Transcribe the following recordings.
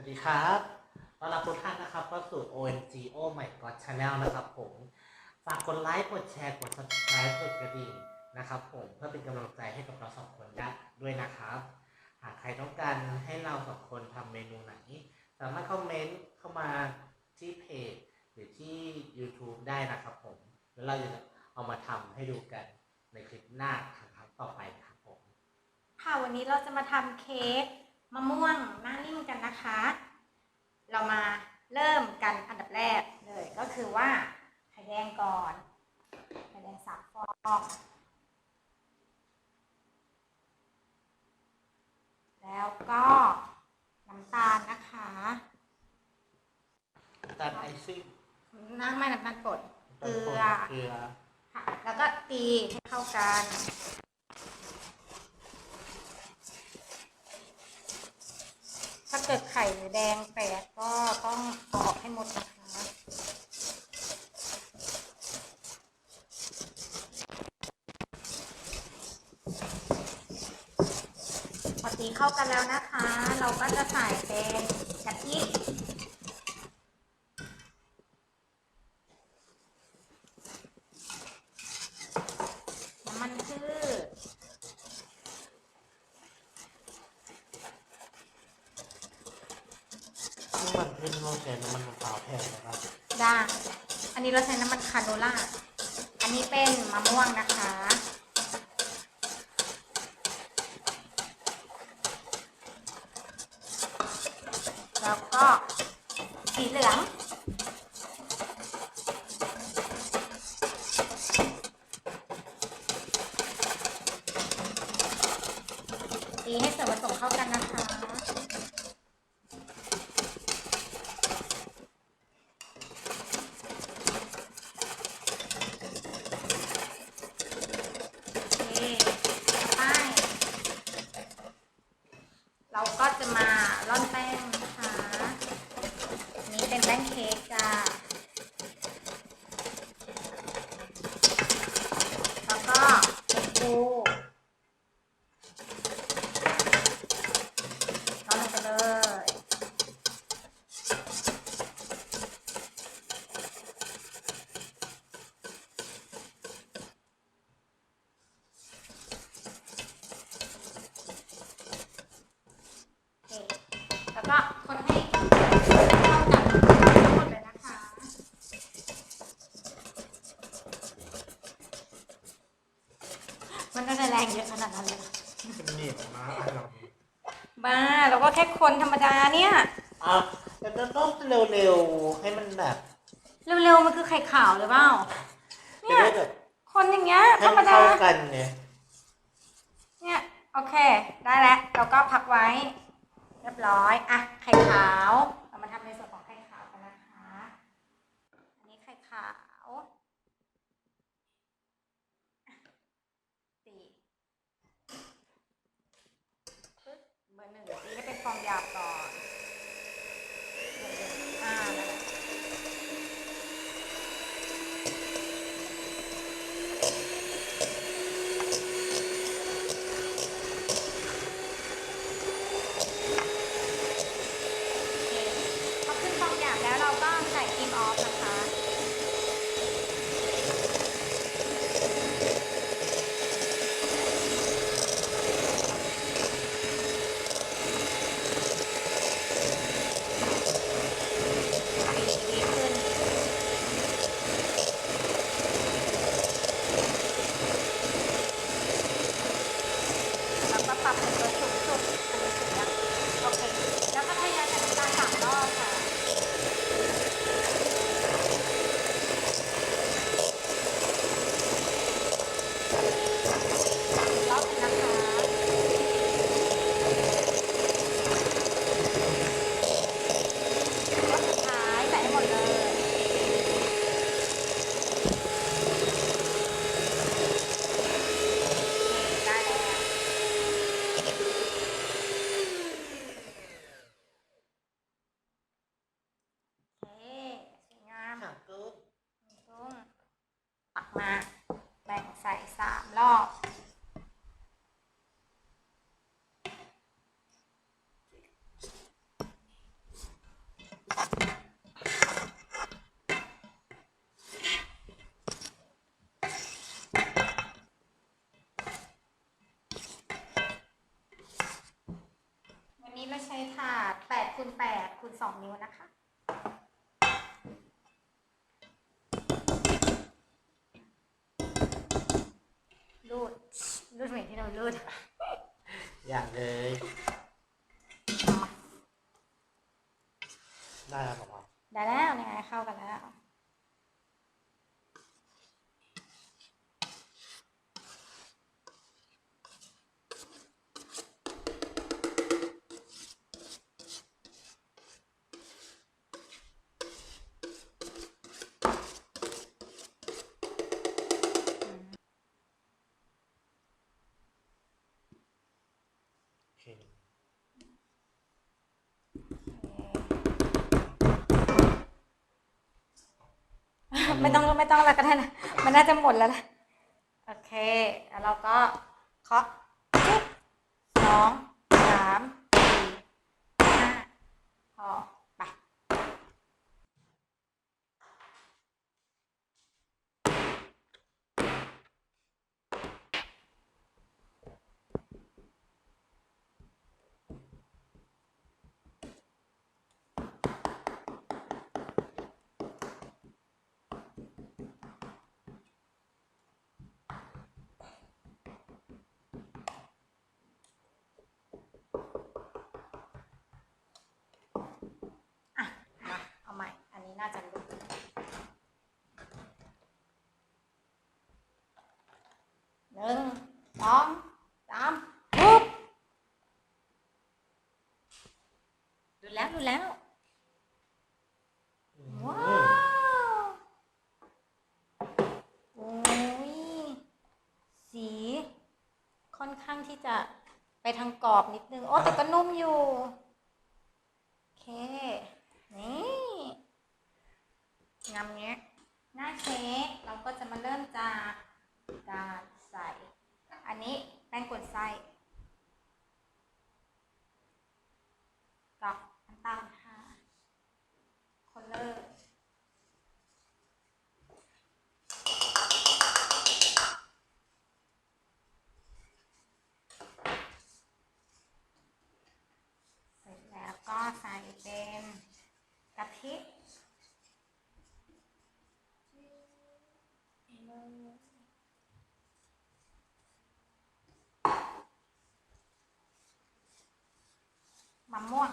วัสดีครับต้อนรับทุกท่านนะครับเข้าสู่ OMG O My God Channel นะครับผม ฝากกดไลค์ กดแชร์ กด subscribe กดกระดิ่งนะครับผม เพื่อเป็นกำลังใจให้กับเราสองคนได้ด้วยนะครับ หากใครต้องการให้เราสองคนทำเมนูไหน สามารถคอมเมนต์เข้ามาที่เพจหรือที่ YouTube ได้นะครับผม แล้วเราจะเอามาทำให้ดูกันในคลิปหน้าครั้งต่อไปครับผม ค่ะ วันนี้เราจะมาทำเค้ก มะม่วงหน้านิ่มกันนะคะ เรามาเริ่มกันอันดับแรกเลยก็คือว่าไข่แดงก่อน ไข่แดงสามฟองแล้วก็น้ำตาลนะคะตัดไอซิ่งน้ำไม่น้ำตาลป่นเกลือเกลือค่ะแล้วก็ตีให้เข้ากัน ถ้าเกิดไข่หรือแดงแตกก็ต้องเอาออกให้หมดนะคะพอตีเข้ากันแล้วนะคะ เราก็จะใส่เป็นกะทิน้ำมันพืช น้ำมันพืชเราใช้น้ำมันมะพร้าวแทนนะครับ ได้อันนี้เราใช้น้ำมันคาโนล่า อั นนี้เป็นมะม่วงนะคะ แล้วก็สีเหลือง ตีให้ส่วนผสมเข้ากันนะคะ โอเคไปเราก็จะมาร่อนแป้งนะคะอันนี้เป็นแป้งเค้กจ้าแล้วก็เป็นปูร่อนลงไปเลย โอเค แล้วก็คนให้เข้ากันทั้งหมดเลยนะคะ มันน่าจะแรงเยอะขนาดนั้นเลยเป็นเหนียวมากอะเราบ้าเราก็แค่คนธรรมดาเนี่ยอะแต่จะต้องเร็วๆ ให้มันแบบเร็วๆมันคือไข่ขาวหรือเปล่าจะเนี่ยได้แบบคนอย่างเงี้ยให้ธรรมมันดาเข้ากันไงเนี่ยโอเค ได้แล้วเราก็พักไว้ เรียบร้อยอะไข่ขาว ด ไม่ต้องไม่ต้องแล้วก็ได้นะ มันน่าจะหมดแล้วนะโอเค แล้วเราก็เคาะสองสามสี่ห้าพอไป อะ มา เอาใหม่ อันนี้น่าจะรู้หนึ่งสองสามปุ๊บดูแล้วดูแล้ว ว้าว โอ้ย สี ค่อนข้างที่จะไปทางกรอบนิดนึง โอ้แต่ก็นุ่มอยู่ โอเค นี่ งามเนี้ยหน้าเค้กเราก็จะมาเริ่มจากการใส่ อันนี้แป้งกวนไส้กับน้ำตาลค่ะคนเลอร์เสร็จแล้วก็ใส่เป็นกะทิ มะม่วง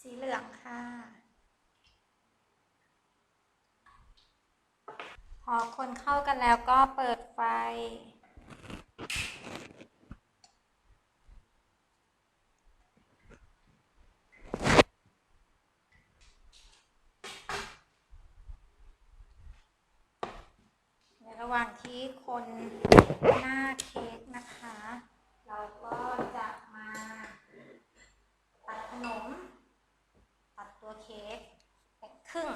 สีเหลืองค่ะ พ อคนเข้ากันแล้วก็เปิดไฟ ในระหว่างที่คนหน้าเค้กนะคะ เราก็จะมาตัดขนม ตัดตัวเค้กเป็นครึ่ง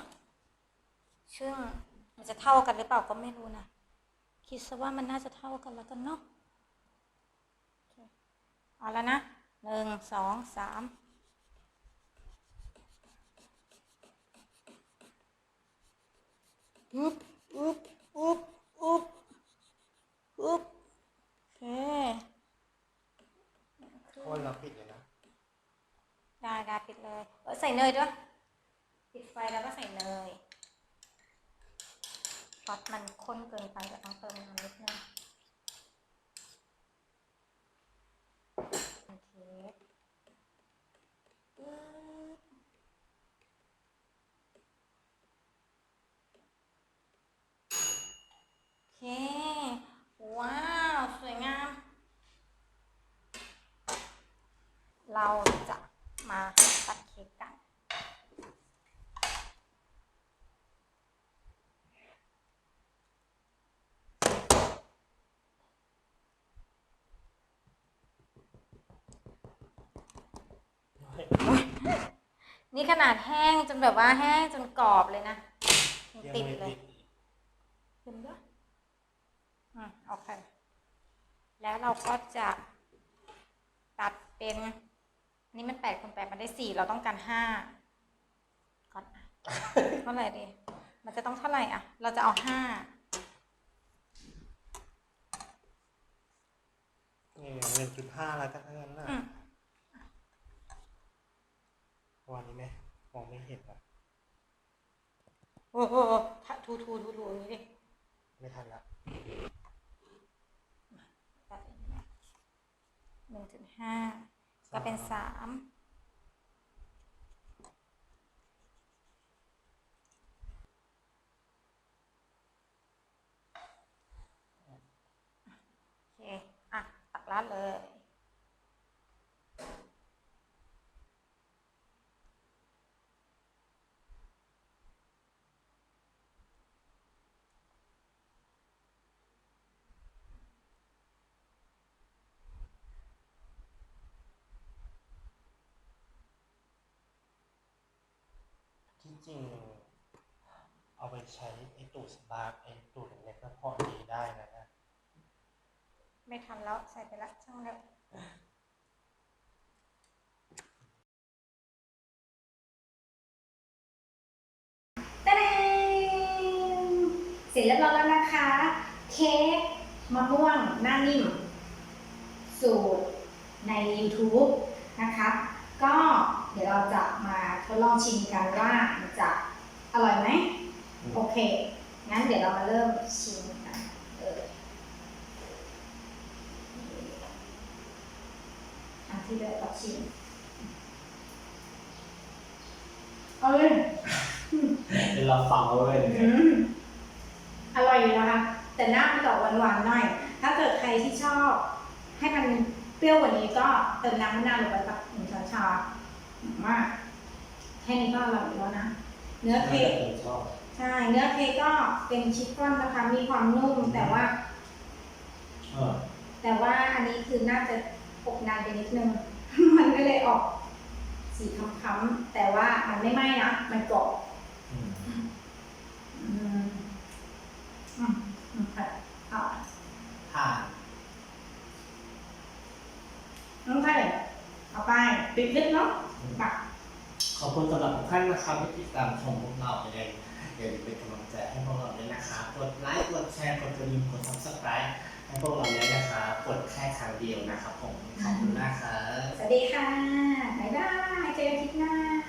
ซึ่งมันจะเท่ากันหรือเปล่าก็ไม่รู้นะ คิดซะว่ามันน่าจะเท่ากันแล้วกันเนาะโอเคเอาแล้วนะหนึ่งสองสามอุ๊บอุ๊บอุ๊บอุ๊บอุ๊บโอเคโคนเราผิดเลยนะได้ได้ปิดเลย เออใส่เนยด้วย ปิดไฟแล้วก็ใส่เนย ซอสมันข้นเกินไปก็ต้องเติมน้ำนิดนึงโอเคโอเค ว้าว สวยงาม เราตัดเค้กกัน นี่ขนาดแห้งจนแบบว่าแห้งจนกรอบเลยนะยังยังติดไม่เลยติดเห็นปะอืมโอเคแล้วเราก็จะเป็นอันนี้มันแปดคูณแปดมันได้สี่เราต้องการห้าก่อนอะเท่าไหร่ดี มันจะต้องเท่าไหร่อะ เราจะเอาห้านี่หนึ่งจุดห้าแล้วก็ทั้งนั้นน่ะอืม วันนี้ไหมมองไม่เห็นอะโอ้โหทูทูทูทูอย่างนี้ดิไม่ทันละตัดอย่างนี้นะหนึ่งจุดห้าก็เป็นสาม โอเค อะ ตักราดเลย ที่จริงเอาไปใช้ไอ้ตู้สปาร์กไอ้ตู้เล็กๆก็พอดีได้นะนะไม่ทันแล้วใส่ไปละช่างเลยตะเดงเสร็จเรียบร้อยแล้วนะคะ เค้กมะม่วงหน้านิ่ม สูตรใน YouTube นะคะ ก็ เดี๋ยวเราจะมาทดลองชิมกันว่ามันจะอร่อยไหมโอเค งั้นเดี๋ยวเรามาเริ่มชิมกันเอออันที่เลือกกับชิมเอาเลยเดี๋ยวเราฟังเอาไว้เลยอืมอร่อยอยู่นะคะ แต่หน้ามันจะออกหวานๆหน่อย ถ้าเกิดใครที่ชอบ ให้มันเปรี้ยวกว่านี้ก็เติมน้ำมะนาวลงไปสักหนึ่งช้อนชาๆ มาก แค่นี้ก็อร่อยแล้วนะ เนื้อเค้กผมชอบใช่ เนื้อเค้กก็เป็นชิฟฟ่อนนะคะ มีความนุ่มแต่ว่า เออแต่ว่าอันนี้คือน่าจะอบนานไปนิดนึง มันก็เลยออก สีค้ำๆแต่ว่ามันไม่ไหม้นะ มันกรอบอืมอืมอืมอืมค่ะเอาผ่านน้องไข่เอาไปปิดคลิปเนาะมา ขอบคุณสำหรับทุกท่านนะครับที่ติดตามชมพวกเราอย่าลืมอย่าลืมเป็นกำลังใจให้พวกเราด้วยนะครับกดไลค์กดแชร์กดกระดิ่งกด subscribe ให้พวกเราด้วยนะครับกดแค่ครั้งเดียวนะครับผมขอบคุณมากครับ สวัสดีค่ะ บ๊ายบาย